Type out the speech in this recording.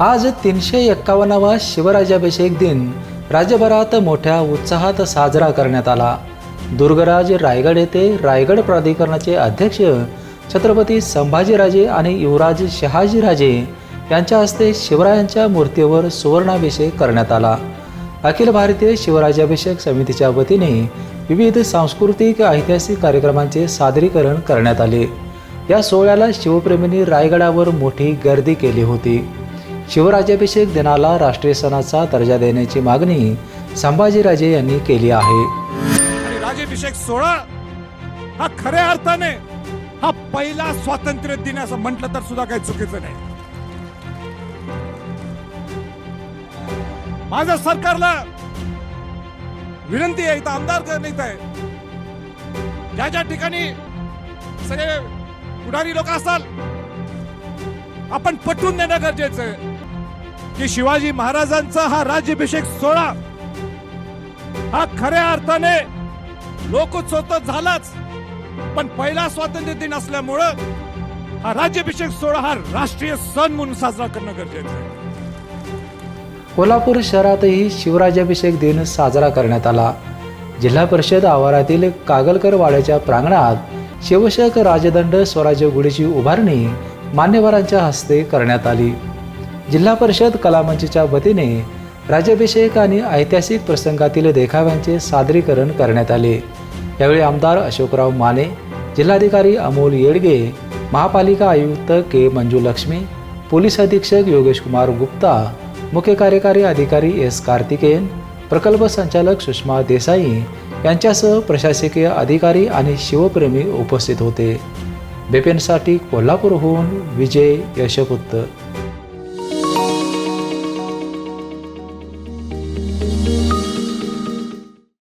आज तीनशे एक्कावन्नावा शिवराज्याभिषेक दिन. राज्यभरात मोठ्या उत्साहात साजरा करण्यात आला. दुर्गराज रायगड येथे रायगड प्राधिकरणाचे अध्यक्ष छत्रपती संभाजीराजे आणि युवराज शहाजीराजे यांच्या हस्ते शिवरायांच्या मूर्तीवर सुवर्णाभिषेक करण्यात आला. अखिल भारतीय शिवराज्याभिषेक समितीच्या वतीने विविध सांस्कृतिक ऐतिहासिक कार्यक्रमांचे सादरीकरण करण्यात आले. या सोहळ्याला शिवप्रेमींनी रायगडावर मोठी गर्दी केली होती. शिवराज्याभिषेक दिनाला राष्ट्रीय सणाचा दर्जा देण्याची मागणी संभाजीराजे यांनी केली आहे. आणि राजाभिषेक सोहळा हा खऱ्या अर्थाने हा पहिला स्वातंत्र्य दिन असं म्हटलं तर सुद्धा काही चुकीचं नाही. माझ्या सरकारला विनंती आहे इथं आमदार करण्यात आहे. ज्या ज्या ठिकाणी सगळे पुढारी लोक असाल आपण पटवून देणं गरजेचं आहे. की शिवाजी महाराजांचा हा राज्याभिषेक सोहळा हा खऱ्या अर्थाने लोकोत्सव झालाच पण पहिला स्वातंत्र्य दिन असल्यामुळं हा राज्याभिषेक सोहळा हा राष्ट्रीय सण म्हणून साजरा करणं गरजेचं आहे. कोल्हापूर शहरातही शिवराज्याभिषेक दिन साजरा करण्यात आला. जिल्हा परिषद आवारातील कागलकर वाड्याच्या प्रांगणात शिवशक राजदंड स्वराज्य गुढीची उभारणी मान्यवरांच्या हस्ते करण्यात आली. जिल्हा परिषद कलामंचच्या वतीने राज्याभिषेक आणि ऐतिहासिक प्रसंगातील देखाव्यांचे सादरीकरण करण्यात आले. यावेळी आमदार अशोकराव माने जिल्हाधिकारी अमोल येडगे महापालिका आयुक्त के मंजूलक्ष्मी पोलीस अधीक्षक योगेश कुमार गुप्ता मुख्य कार्यकारी अधिकारी एस कार्तिकेयन प्रकल्प संचालक सुषमा देसाई यांच्यासह प्रशासकीय अधिकारी आणि शिवप्रेमी उपस्थित होते. बेपेनसाठी कोल्हापूरहून विजय यशपुत्र